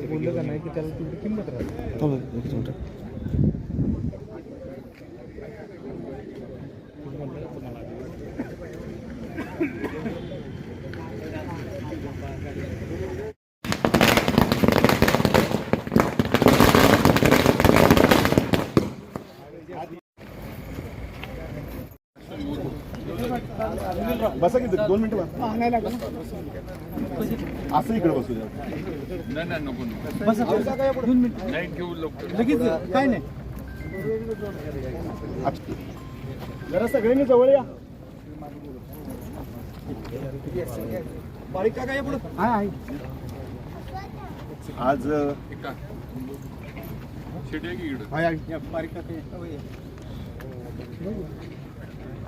बोललं का नाही की त्याला तेवढी किंमत राहते बसा की दोन मिनिटं बसा. असं इकडे बसू द्या. नाही नाही नको नको. नाही घेऊ लवकर. लगेच काय नाही. जरा सगळ्यांनी जवळ या. बारीक काय पुढं. हा आज हाय, काय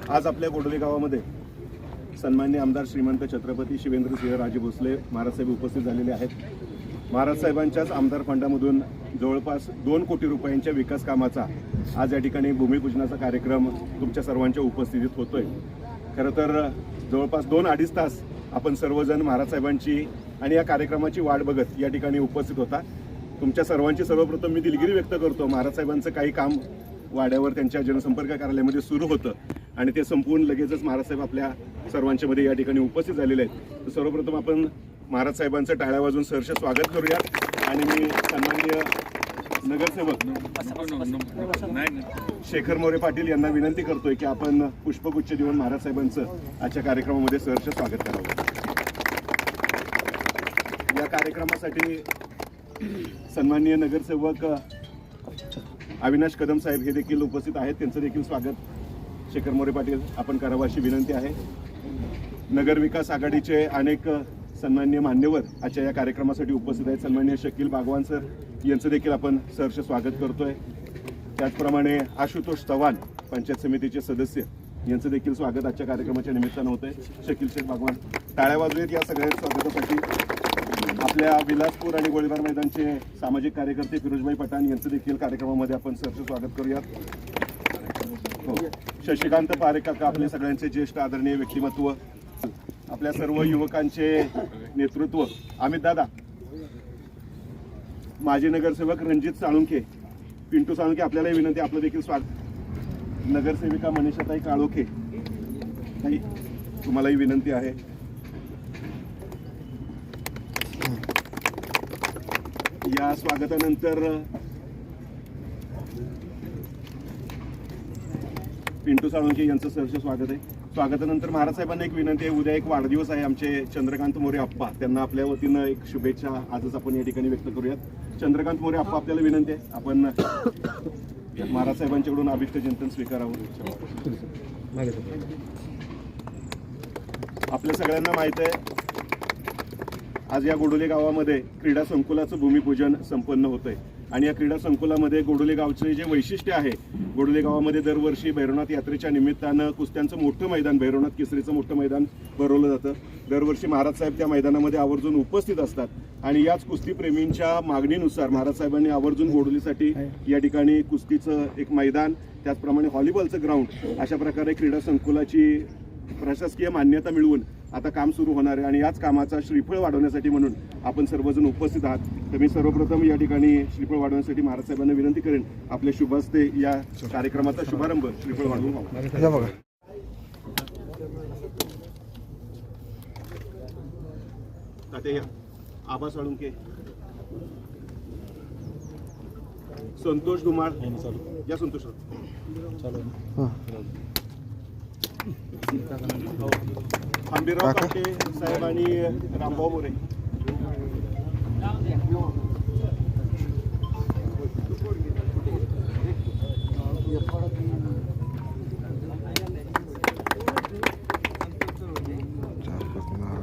आज आपल्या गोडोली गावामध्ये सन्मान्य आमदार श्रीमंत छत्रपती शिवेंद्रसिंह राजे भोसले महाराजसाहेब उपस्थित झालेले आहेत. महाराजसाहेबांच्याच आमदार फंडामधून जवळपास दोन कोटी रुपयांच्या विकास कामाचा आज या ठिकाणी भूमिपूजनाचा कार्यक्रम तुमच्या सर्वांच्या उपस्थितीत होतोय. खरं तर जवळपास दोन अडीच तास आपण सर्वजण महाराजसाहेबांची आणि या कार्यक्रमाची वाट बघत या ठिकाणी उपस्थित होता. तुमच्या सर्वांची सर्वप्रथम मी दिलगिरी व्यक्त करतो महाराजसाहेबांचं काही काम वाड्यावर त्यांच्या जनसंपर्क कार्यालयामध्ये सुरू होतं. आणि ते संपवून लगेचच महाराजसाहेब आपल्या सर्वांच्या मध्ये या ठिकाणी उपस्थित झालेले आहेत. तर सर्वप्रथम आपण महाराजसाहेबांचं टाळ्या वाजून सहर्ष स्वागत करूया. आणि मी सन्माननीय नगरसेवक शेखर मोरे पाटील यांना विनंती करतोय की आपण पुष्पगुच्छ देऊन महाराजसाहेबांचं आजच्या कार्यक्रमामध्ये सहर्ष स्वागत करावं. या कार्यक्रमासाठी सन्माननीय नगरसेवक अविनाश कदम साहेब हे देखील उपस्थित आहेत. त्यांचं देखील स्वागत शेखर मोरे पाटील आपण करावं अशी विनंती आहे. नगर विकास आघाडीचे अनेक सन्मान्य मान्यवर आजच्या या कार्यक्रमासाठी उपस्थित आहेत. सन्मान्य शकील बागवान सर यांचं देखील आपण सहर्ष स्वागत करतोय. त्याचप्रमाणे आशुतोष चव्हाण पंचायत समितीचे सदस्य यांचं देखील स्वागत आजच्या कार्यक्रमाच्या निमित्तानं होतंय. शकील शेख बागवान टाळ्या वाजवेत या सगळ्या स्वागतासाठी. आपल्या विलासपूर आणि गोळीबार मैदानचे सामाजिक कार्यकर्ते फिरोजभाई पठाण यांचं देखील कार्यक्रमामध्ये आपण सहर्ष स्वागत करूयात. हो. शशिकांत पारेकर आपले सगळ्यांचे ज्येष्ठ आदरणीय व्यक्तिमत्व आपल्या सर्व युवकांचे नेतृत्व. अमित दादा माजी नगरसेवक रणजित साळुंखे पिंटू साळुंखे आपल्यालाही विनंती आपलं देखील स्वागत. नगरसेविका मनीषाताई काळोखे तुम्हालाही विनंती आहे. या स्वागतानंतर पिंटू साळुंखे यांचं सहर्ष स्वागत आहे. स्वागतानंतर महाराज साहेबांना एक विनंती आहे. उद्या एक वाढदिवस आहे आमचे चंद्रकांत मोरे अप्पा त्यांना आपल्या वतीनं एक शुभेच्छा. आजच आपण या ठिकाणी व्यक्त करूयात. चंद्रकांत मोरे अप्पा आपल्याला विनंती आहे. आपण महाराज साहेबांच्याकडून अभिष्ट चिंतन स्वीकारावं. आपल्या सगळ्यांना माहीत आहे आज या गोडोली गावामध्ये क्रीडा संकुलाचं भूमिपूजन संपन्न होतंय. आणि या क्रीडा संकुलामध्ये गोडोले गावचे जे वैशिष्ट्य आहे गोडोले गावामध्ये दरवर्षी भैरवनाथ यात्रेच्या निमित्तानं कुस्त्यांचं मोठं मैदान भैरवनाथ केसरीचं मोठं मैदान भरवलं जातं. दरवर्षी महाराज साहेब त्या मैदानामध्ये आवर्जून उपस्थित असतात. आणि याच कुस्तीप्रेमींच्या मागणीनुसार महाराज साहेबांनी आवर्जून गोडोलीसाठी या ठिकाणी कुस्तीचं एक मैदान त्याचप्रमाणे व्हॉलीबॉलचं ग्राउंड अशा प्रकारे क्रीडा संकुलाची प्रशासकीय मान्यता मिळवून आता काम सुरू होणार आहे आणि याच कामाचा श्रीफळ वाढवण्यासाठी म्हणून आपण सर्वजण उपस्थित आहात. तर मी सर्वप्रथम या ठिकाणी श्रीफळ वाढवण्यासाठी महाराज साहेबांना विनंती करेन आपल्या शुभ हस्ते या कार्यक्रमाचा शुभारंभ श्रीफळ वाढवून आबा साळुंके संतोष धुमाळ. या संतोष आंबीराव काका. काटे साहेब आणि रामभाऊ मोरे चार पाच नारळ.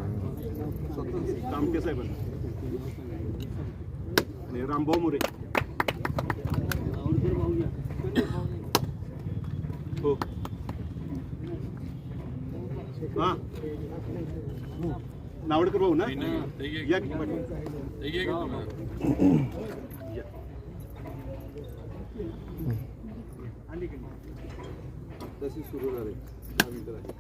कामटे साहेब आणि रामभाऊ मोरे हो हा नावडकर भाऊ ना. या. तशी सुरू झाली दहा मिनिटं झाली.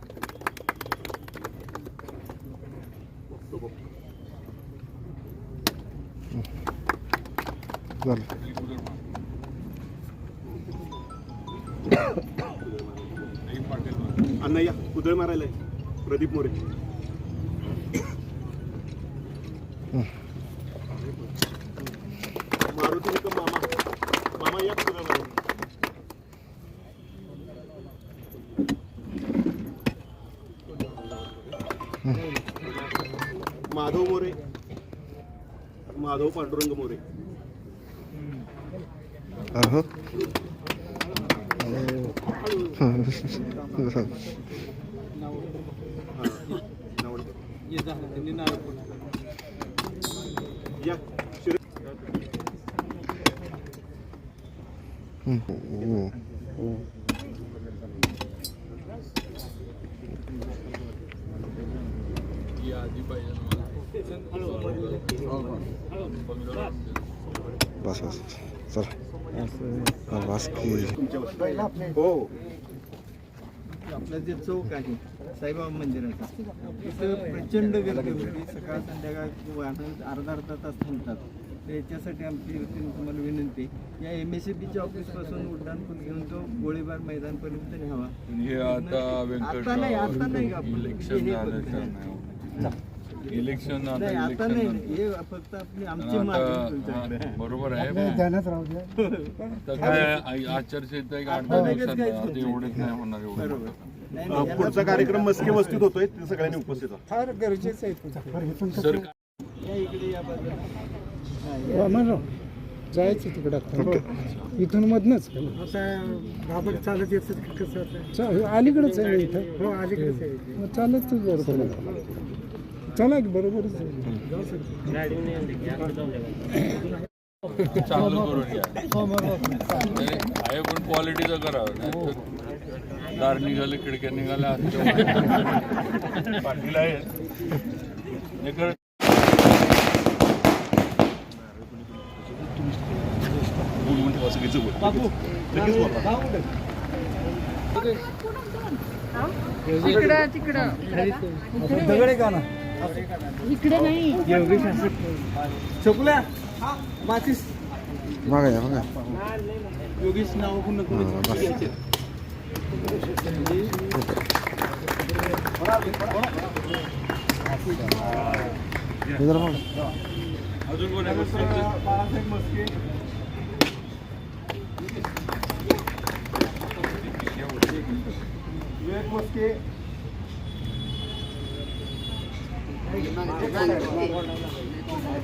बघतो, बघतो. झालं अण्णा या कुदळ मारायला आहे. प्रदीप मोरे माधव पांडुरंग मोरे अहो या शिरे बस बस चला बस की हो आपलं जे चौक आहे साईबाबा मंदिराचा तिथं प्रचंड गर्दी होती सकाळ संध्याकाळ वाहनं अर्धा अर्धा तास थांबतात याच्यासाठी आमची तुम्हाला विनंती. आहे. या एम एस सी बीच्या ऑफिसपासून उड्डाण पूल घेऊन तो गोळीबार मैदानपर्यंत न्यावा. आता नाही आता नाही का इलेक्शन हे झालं फक्त- तर नाही इलेक्शन नाही आता आता इलेक्शन नाही नंतर. हे फक्त आपली आमची आता मागणी तुमच्याकडे. हा, बरोबर आहे. तर काय आ- आचारसंहिता एक आठ दहा दिवसात आता. एवढेच नाही होणार एवढे बरोबर. नाही, अ, नाही, याला- पुढचा कार्यक्रम मस्के वस्तीत होतोय ते सगळ्यांनी उपस्थित. फार गरजेचं आहे तुमचं. सर या इकडे या बाजूला. हा, या. जायचं तिकडं आता. इथून मधनच आता चालत येतं कसं अलीकडेच आहे इथं. हो अलीकडेच आहे. मग चालत बरोबर चला की बरोबरच आहे. चांगलं करून घ्या आहे पण क्वालिटीचं करावं दार निघाले खिडक्या निघाल्या आहे बोला. तिकडं. तिकडं दगडे का ना? इकडे नाही. चकुल्या? मातीस. बघा या बघा योगेश नाव बघा. अजून कोण आहे? बस? बाळासाहेब मस्के. विवेक मस्के. डांबर-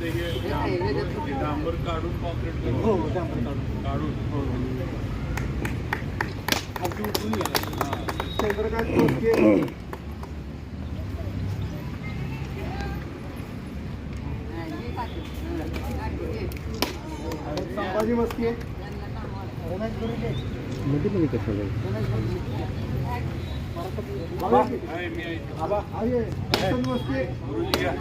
हे काढून. कॉन्क्रीट हो डांबर काढून काढून चंद्रकांत मस्के संभाजी मस्के बाबा आहे मी आहे आबा आहे वसंत मस्के गुरुजी घ्या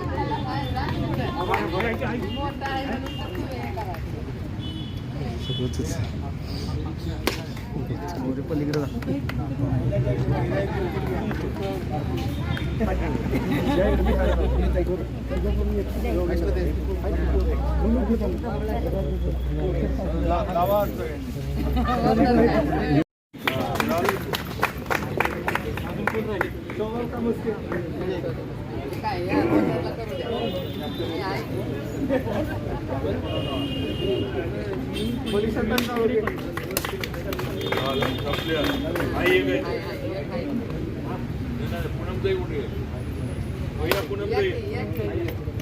सगळंच चौघा मस्के मनीषा तांदळवडे झालं, संपले आता. आई एक आहे. नाही, नाही, पूनमताई कुठे आहे? भैया पूनमताई.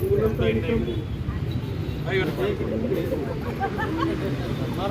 पूनमताई नाही. आई आहे. मार,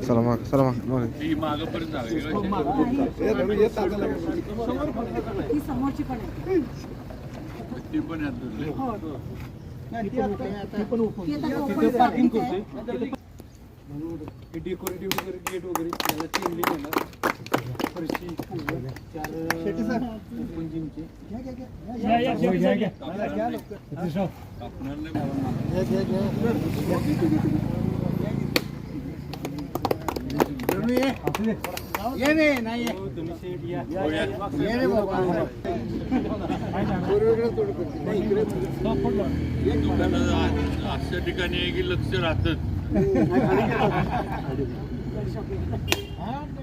चला मग चला मग डेकोरेटिव्ह वगैरे गेट वगैरे त्याला चेंडली येणार फरशी फुलं, चार ओपन जिमचे कापणार नाही. तुम्ही शेट या दुकानात आ- अशा ठिकाणी आहे की लक्ष राहतच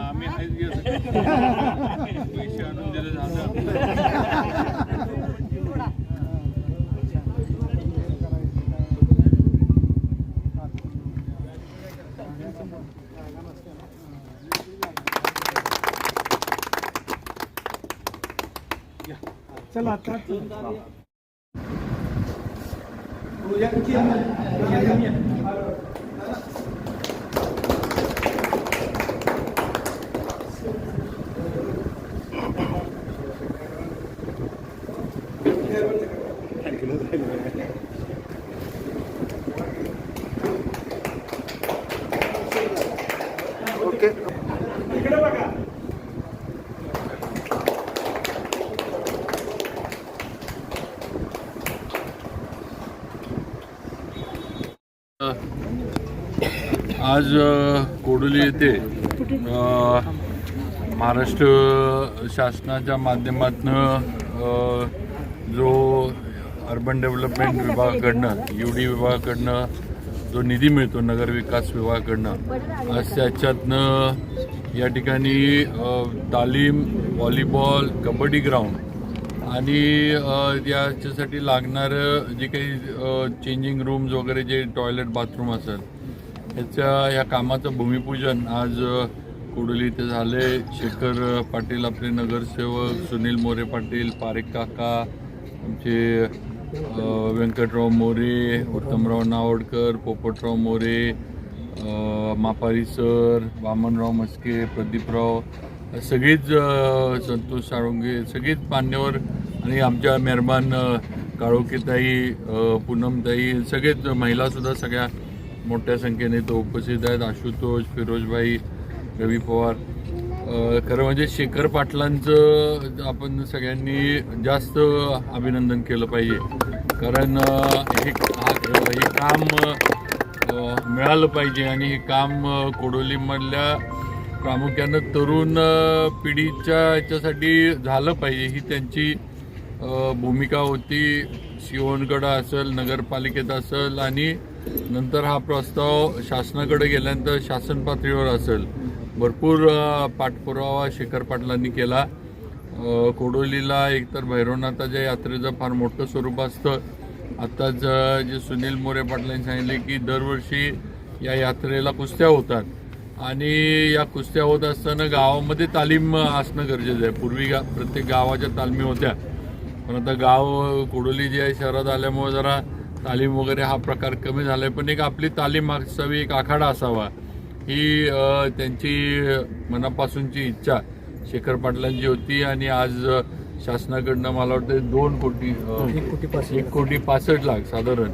आम्ही आहेच घेत पैसे आणून दिले चला आता आज कोडोली येथे महाराष्ट्र शासनाच्या माध्यमातून जो अर्बन डेव्हलपमेंट विभागाकडनं यू डी विभागाकडनं जो निधी मिळतो नगर विकास विभागाकडनं आज त्याच्यातनं या ठिकाणी तालीम व्हॉलीबॉल कबड्डी ग्राउंड आणि याच्यासाठी लागणारं जे काही चेंजिंग रूम्स वगैरे जे टॉयलेट बाथरूम असेल याच्या या कामाचं भूमिपूजन आज कुडली इथे झाले. शेखर पाटील आपले नगरसेवक सुनील मोरे पाटील पारेख काका आमचे व्यंकटराव मोरे उत्तमराव नावडकर पोपटराव मोरे मापारी सर वामनराव मस्के प्रदीपराव सगळीच संतोष साळुंगे सगळीच मान्यवर आणि आमच्या मेहरबान काळोकेताई पूनमताई सगळेच महिलासुद्धा सगळ्या मोठ्या संख्येने तो उपस्थित आहेत. आशुतोष फिरोजभाई रवी पवार. खरं म्हणजे शेखर पाटलांचं आपण सगळ्यांनी जास्त अभिनंदन केलं पाहिजे. कारण हे हे काम मिळालं पाहिजे आणि हे काम कोडोलीमधल्या प्रामुख्यानं तरुण पिढीच्या याच्यासाठी झालं पाहिजे. ही त्यांची भूमिका होती. शिवणकडं असेल नगरपालिकेत असेल आणि नंतर हा प्रस्ताव शासनाकडे गेल्यानंतर शासन पातळीवर असेल. भरपूर पाठपुरावा शेखर पाटलांनी केला. कोडोलीला एकतर भैरवनाथाच्या यात्रेचं फार मोठं स्वरूप असतं. आत्ताच जे सुनील मोरे पाटलांनी सांगितले की दरवर्षी या यात्रेला कुस्त्या होतात. आणि या कुस्त्या होत असताना गावामध्ये तालीम असणं गरजेचं आहे. पूर्वी गा प्रत्येक गावाच्या तालमी होत्या. पण आता गाव कोडोली जे आहे शहरात आल्यामुळे जरा तालीम वगैरे हा प्रकार कमी झाला आहे पण एक आपली तालीम असावी एक आखाडा असावा. ही त्यांची मनापासूनची इच्छा. शेखर पाटलांची होती आणि आज शासनाकडनं मला वाटतं दोन कोटी एक कोटी पासष्ट लाख साधारण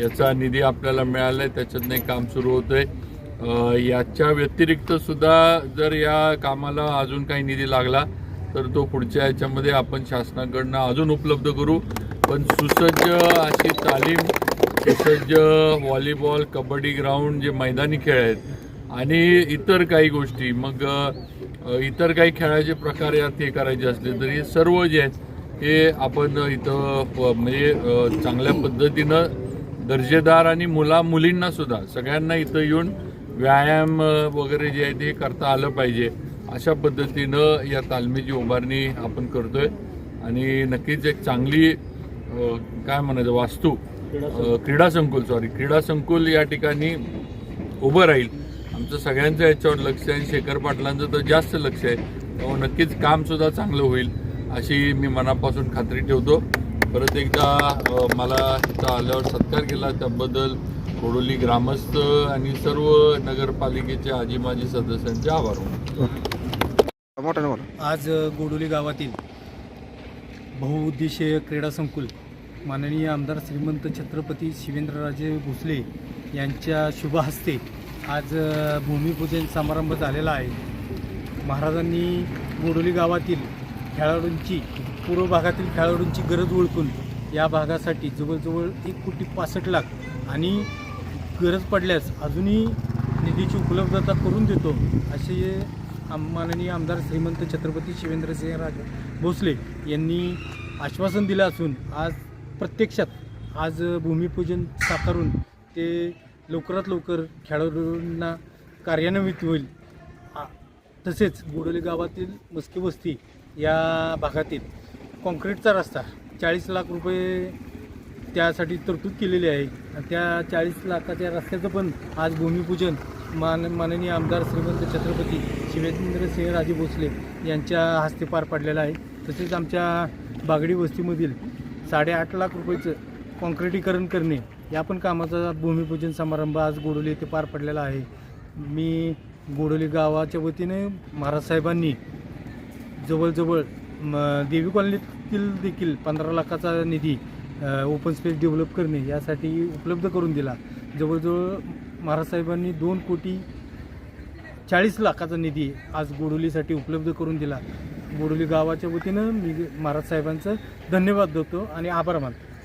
याचा निधी आपल्याला मिळाला आहे त्याच्यातनं एक काम सुरू होतंय. अ, याच्या व्यतिरिक्त सुद्धा जर या कामाला अजून काही निधी लागला तर तो पुढच्या याच्यामध्ये आपण शासनाकडनं अजून उपलब्ध करू. पण सुसज्ज अशी तालीम सुसज्ज व्हॉलीबॉल कबड्डी ग्राउंड जे मैदानी खेळ आहेत आणि इतर काही गोष्टी मग इतर काही खेळाचे प्रकार यात हे करायचे असले तरी सर्व जे आहेत हे आपण इथं म्हणजे चांगल्या पद्धतीनं दर्जेदार आणि मुला मुलींना सुद्धा सगळ्यांना इथं येऊन व्यायाम वगैरे जे आहे ते करता आलं पाहिजे. अशा पद्धतीनं या तालमीची उभारणी आपण करतोय आणि नक्कीच एक चांगली काय म्हणायचं वास्तू. क्रीडा संकुल सॉरी क्रीडा संकुल या ठिकाणी उभं राहील. आमचं सगळ्यांचं याच्यावर लक्ष आहे. शेखर पाटलांचं तर जास्त लक्ष आहे. त्यामुळे नक्कीच काम सुद्धा चांगलं होईल अशी मी मनापासून खात्री ठेवतो. परत एकदा मला इथं आल्यावर सत्कार केला. त्याबद्दल कोडोली ग्रामस्थ आणि सर्व नगरपालिकेचे आजी माजी सदस्यांचे आभार. आज गोडोली गावातील बहुउद्देशीय क्रीडा संकुल. माननीय आमदार श्रीमंत छत्रपती शिवेंद्रराजे भोसले यांच्या शुभ हस्ते आज भूमिपूजन समारंभ झालेला आहे. महाराजांनी बोडोली गावातील खेळाडूंची पूर्व भागातील खेळाडूंची गरज ओळखून या भागासाठी जवळजवळ एक कोटी पासष्ट लाख आणि गरज पडल्यास अजूनही निधीची उपलब्धता करून देतो असे आम- माननीय आमदार श्रीमंत छत्रपती शिवेंद्रसिंहराजे भोसले यांनी आश्वासन दिलं असून आज प्रत्यक्षात आज भूमिपूजन साकारून ते लवकरात लवकर खेळाडूंना कार्यान्वित होईल. तसेच गोडोली गावातील मस्की वस्ती या भागातील कॉन्क्रीटचा रस्ता चाळीस लाख रुपये त्यासाठी तरतूद केलेली आहे. त्या चाळीस लाखाच्या रस्त्याचं पण आज भूमिपूजन मान माननीय आमदार श्रीमंत छत्रपती विवेचंद्र सिंह राजे भोसले यांच्या हस्ते पार पडलेलं आहे. तसेच आमच्या बागडी वस्तीमधील साडेआठ लाख रुपयेचं कॉन्क्रिटीकरण करणे या पण कामाचा भूमिपूजन समारंभ आज गोडोली येथे पार पडलेला आहे. मी गोडोली गावाच्या वतीने महाराज साहेबांनी जवळजवळ म, देवी कॉलनीतील देखील पंधरा लाखाचा निधी ओपन स्पेस डेव्हलप करणे यासाठी उपलब्ध करून दिला. जवळजवळ महाराज साहेबांनी दोन कोटी चाळीस लाखाचा निधी आज गोडोलीसाठी उपलब्ध करून दिला. गोडोली गावाच्या वतीनं मी महाराज साहेबांचं धन्यवाद देतो आणि आभार मानतो.